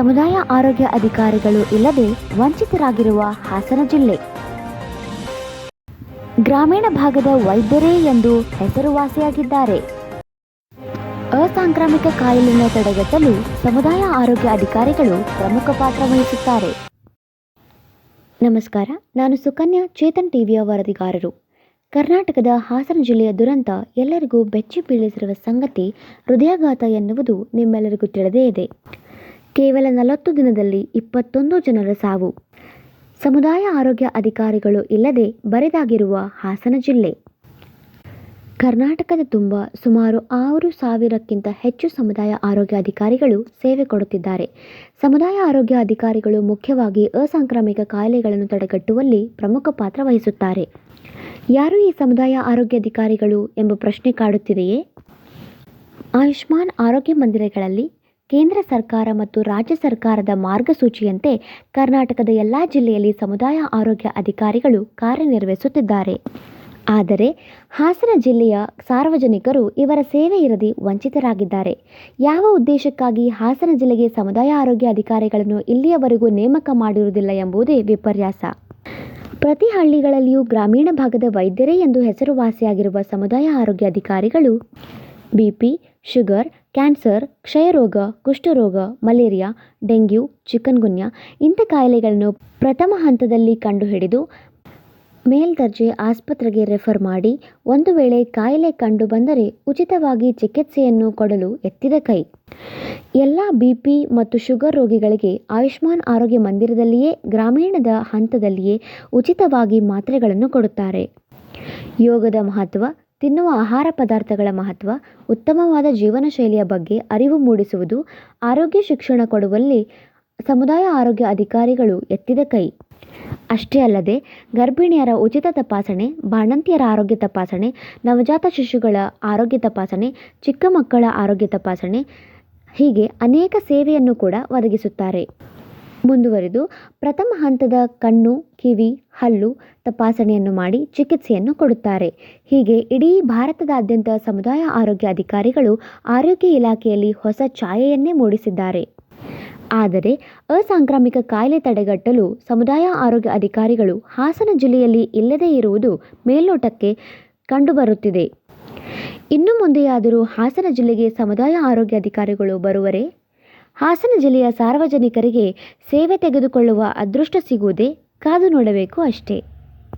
ಸಮುದಾಯ ಆರೋಗ್ಯ ಅಧಿಕಾರಿಗಳು ಇಲ್ಲದೆ ವಂಚಿತರಾಗಿರುವ ಹಾಸನ ಜಿಲ್ಲೆ. ಗ್ರಾಮೀಣ ಭಾಗದ ವೈದ್ಯರೇ ಎಂದು ಹೆಸರುವಾಸಿಯಾಗಿದ್ದಾರೆ. ಅಸಾಂಕ್ರಾಮಿಕ ಕಾಯಿಲೆಯನ್ನು ತಡೆಗಟ್ಟಲು ಸಮುದಾಯ ಆರೋಗ್ಯ ಅಧಿಕಾರಿಗಳು ಪ್ರಮುಖ ಪಾತ್ರ ವಹಿಸುತ್ತಾರೆ. ನಮಸ್ಕಾರ, ನಾನು ಸುಕನ್ಯಾ, ಚೇತನ್ ಟಿವಿಯ ವರದಿಗಾರರು. ಕರ್ನಾಟಕದ ಹಾಸನ ಜಿಲ್ಲೆಯ ದುರಂತ ಎಲ್ಲರಿಗೂ ಬೆಚ್ಚಿ ಬೀಳಿಸಿರುವ ಸಂಗತಿ ಹೃದಯಾಘಾತ ಎನ್ನುವುದು ನಿಮ್ಮೆಲ್ಲರಿಗೂ ತಿಳಿದೇ ಇದೆ. ಕೇವಲ ನಲವತ್ತು ದಿನದಲ್ಲಿ ಇಪ್ಪತ್ತೊಂದು ಜನರ ಸಾವು. ಸಮುದಾಯ ಆರೋಗ್ಯ ಅಧಿಕಾರಿಗಳು ಇಲ್ಲದೆ ಬರೆದಾಗಿರುವ ಹಾಸನ ಜಿಲ್ಲೆ. ಕರ್ನಾಟಕದ ತುಂಬ ಸುಮಾರು ಆರು ಸಾವಿರಕ್ಕಿಂತ ಹೆಚ್ಚು ಸಮುದಾಯ ಆರೋಗ್ಯ ಅಧಿಕಾರಿಗಳು ಸೇವೆ ಕೊಡುತ್ತಿದ್ದಾರೆ. ಸಮುದಾಯ ಆರೋಗ್ಯ ಅಧಿಕಾರಿಗಳು ಮುಖ್ಯವಾಗಿ ಅಸಾಂಕ್ರಾಮಿಕ ಕಾಯಿಲೆಗಳನ್ನು ತಡೆಗಟ್ಟುವಲ್ಲಿ ಪ್ರಮುಖ ಪಾತ್ರ ವಹಿಸುತ್ತಾರೆ. ಯಾರು ಈ ಸಮುದಾಯ ಆರೋಗ್ಯ ಅಧಿಕಾರಿಗಳು ಎಂಬ ಪ್ರಶ್ನೆ ಕಾಡುತ್ತಿದೆಯೇ? ಆಯುಷ್ಮಾನ್ ಆರೋಗ್ಯ ಮಂದಿರಗಳಲ್ಲಿ ಕೇಂದ್ರ ಸರ್ಕಾರ ಮತ್ತು ರಾಜ್ಯ ಸರ್ಕಾರದ ಮಾರ್ಗಸೂಚಿಯಂತೆ ಕರ್ನಾಟಕದ ಎಲ್ಲ ಜಿಲ್ಲೆಯಲ್ಲಿ ಸಮುದಾಯ ಆರೋಗ್ಯ ಅಧಿಕಾರಿಗಳು ಕಾರ್ಯನಿರ್ವಹಿಸುತ್ತಿದ್ದಾರೆ. ಆದರೆ ಹಾಸನ ಜಿಲ್ಲೆಯ ಸಾರ್ವಜನಿಕರು ಇವರ ಸೇವೆ ಇರದಿ ವಂಚಿತರಾಗಿದ್ದಾರೆ. ಯಾವ ಉದ್ದೇಶಕ್ಕಾಗಿ ಹಾಸನ ಜಿಲ್ಲೆಗೆ ಸಮುದಾಯ ಆರೋಗ್ಯ ಅಧಿಕಾರಿಗಳನ್ನು ಇಲ್ಲಿಯವರೆಗೂ ನೇಮಕ ಮಾಡಿರುವುದಿಲ್ಲ ಎಂಬುದೇ ವಿಪರ್ಯಾಸ. ಪ್ರತಿ ಹಳ್ಳಿಗಳಲ್ಲಿಯೂ ಗ್ರಾಮೀಣ ಭಾಗದ ವೈದ್ಯರೇ ಎಂದು ಹೆಸರುವಾಸಿಯಾಗಿರುವ ಸಮುದಾಯ ಆರೋಗ್ಯ ಅಧಿಕಾರಿಗಳು ಬಿಪಿ ಶುಗರ್ ಕ್ಯಾನ್ಸರ್, ಕ್ಷಯರೋಗ, ಕುಷ್ಠರೋಗ, ಮಲೇರಿಯಾ, ಡೆಂಗ್ಯೂ, ಚಿಕನ್ಗುನ್ಯಾ ಇಂಥ ಕಾಯಿಲೆಗಳನ್ನು ಪ್ರಥಮ ಹಂತದಲ್ಲಿ ಕಂಡುಹಿಡಿದು ಮೇಲ್ದರ್ಜೆ ಆಸ್ಪತ್ರೆಗೆ ರೆಫರ್ ಮಾಡಿ ಒಂದು ವೇಳೆ ಕಾಯಿಲೆ ಕಂಡುಬಂದರೆ ಉಚಿತವಾಗಿ ಚಿಕಿತ್ಸೆಯನ್ನು ಕೊಡಲು ಎತ್ತಿದ ಕೈ. ಎಲ್ಲ ಬಿಪಿ ಮತ್ತು ಶುಗರ್ ರೋಗಿಗಳಿಗೆ ಆಯುಷ್ಮಾನ್ ಆರೋಗ್ಯ ಮಂದಿರದಲ್ಲಿಯೇ, ಗ್ರಾಮೀಣದ ಹಂತದಲ್ಲಿಯೇ ಉಚಿತವಾಗಿ ಮಾತ್ರೆಗಳನ್ನು ಕೊಡುತ್ತಾರೆ. ಯೋಗದ ಮಹತ್ವ ತಿನ್ನುವ ಆಹಾರ ಪದಾರ್ಥಗಳ ಮಹತ್ವ, ಉತ್ತಮವಾದ ಜೀವನ ಶೈಲಿಯ ಬಗ್ಗೆ ಅರಿವು ಮೂಡಿಸುವುದು, ಆರೋಗ್ಯ ಶಿಕ್ಷಣ ಕೊಡುವಲ್ಲಿ ಸಮುದಾಯ ಆರೋಗ್ಯ ಅಧಿಕಾರಿಗಳು ಎತ್ತಿದ ಕೈ. ಅಷ್ಟೇ ಅಲ್ಲದೆ, ಗರ್ಭಿಣಿಯರ ಉಚಿತ ತಪಾಸಣೆ, ಬಾಣಂತಿಯರ ಆರೋಗ್ಯ ತಪಾಸಣೆ, ನವಜಾತ ಶಿಶುಗಳ ಆರೋಗ್ಯ ತಪಾಸಣೆ, ಚಿಕ್ಕ ಮಕ್ಕಳ ಆರೋಗ್ಯ ತಪಾಸಣೆ ಹೀಗೆ ಅನೇಕ ಸೇವೆಯನ್ನು ಕೂಡ ಒದಗಿಸುತ್ತಾರೆ. ಮುಂದುವರಿದು ಪ್ರಥಮ ಹಂತದ ಕಣ್ಣು, ಕಿವಿ, ಹಲ್ಲು ತಪಾಸಣೆಯನ್ನು ಮಾಡಿ ಚಿಕಿತ್ಸೆಯನ್ನು ಕೊಡುತ್ತಾರೆ. ಹೀಗೆ ಇಡೀ ಭಾರತದಾದ್ಯಂತ ಸಮುದಾಯ ಆರೋಗ್ಯ ಅಧಿಕಾರಿಗಳು ಆರೋಗ್ಯ ಇಲಾಖೆಯಲ್ಲಿ ಹೊಸ ಛಾಯೆಯನ್ನೇ ಮೂಡಿಸಿದ್ದಾರೆ. ಆದರೆ ಅಸಾಂಕ್ರಾಮಿಕ ಕಾಯಿಲೆ ತಡೆಗಟ್ಟಲು ಸಮುದಾಯ ಆರೋಗ್ಯ ಅಧಿಕಾರಿಗಳು ಹಾಸನ ಜಿಲ್ಲೆಯಲ್ಲಿ ಇಲ್ಲದೇ ಇರುವುದು ಮೇಲ್ನೋಟಕ್ಕೆ ಕಂಡುಬರುತ್ತಿದೆ. ಇನ್ನು ಮುಂದೆಯಾದರೂ ಹಾಸನ ಜಿಲ್ಲೆಗೆ ಸಮುದಾಯ ಆರೋಗ್ಯ ಅಧಿಕಾರಿಗಳು ಬರುವರೇ ಹಾಸನ ಜಿಲ್ಲೆಯ ಸಾರ್ವಜನಿಕರಿಗೆ ಸೇವೆ ತೆಗೆದುಕೊಳ್ಳುವ ಅದೃಷ್ಟ ಸಿಗುವುದೇ ಕಾದು ನೋಡಬೇಕು ಅಷ್ಟೇ.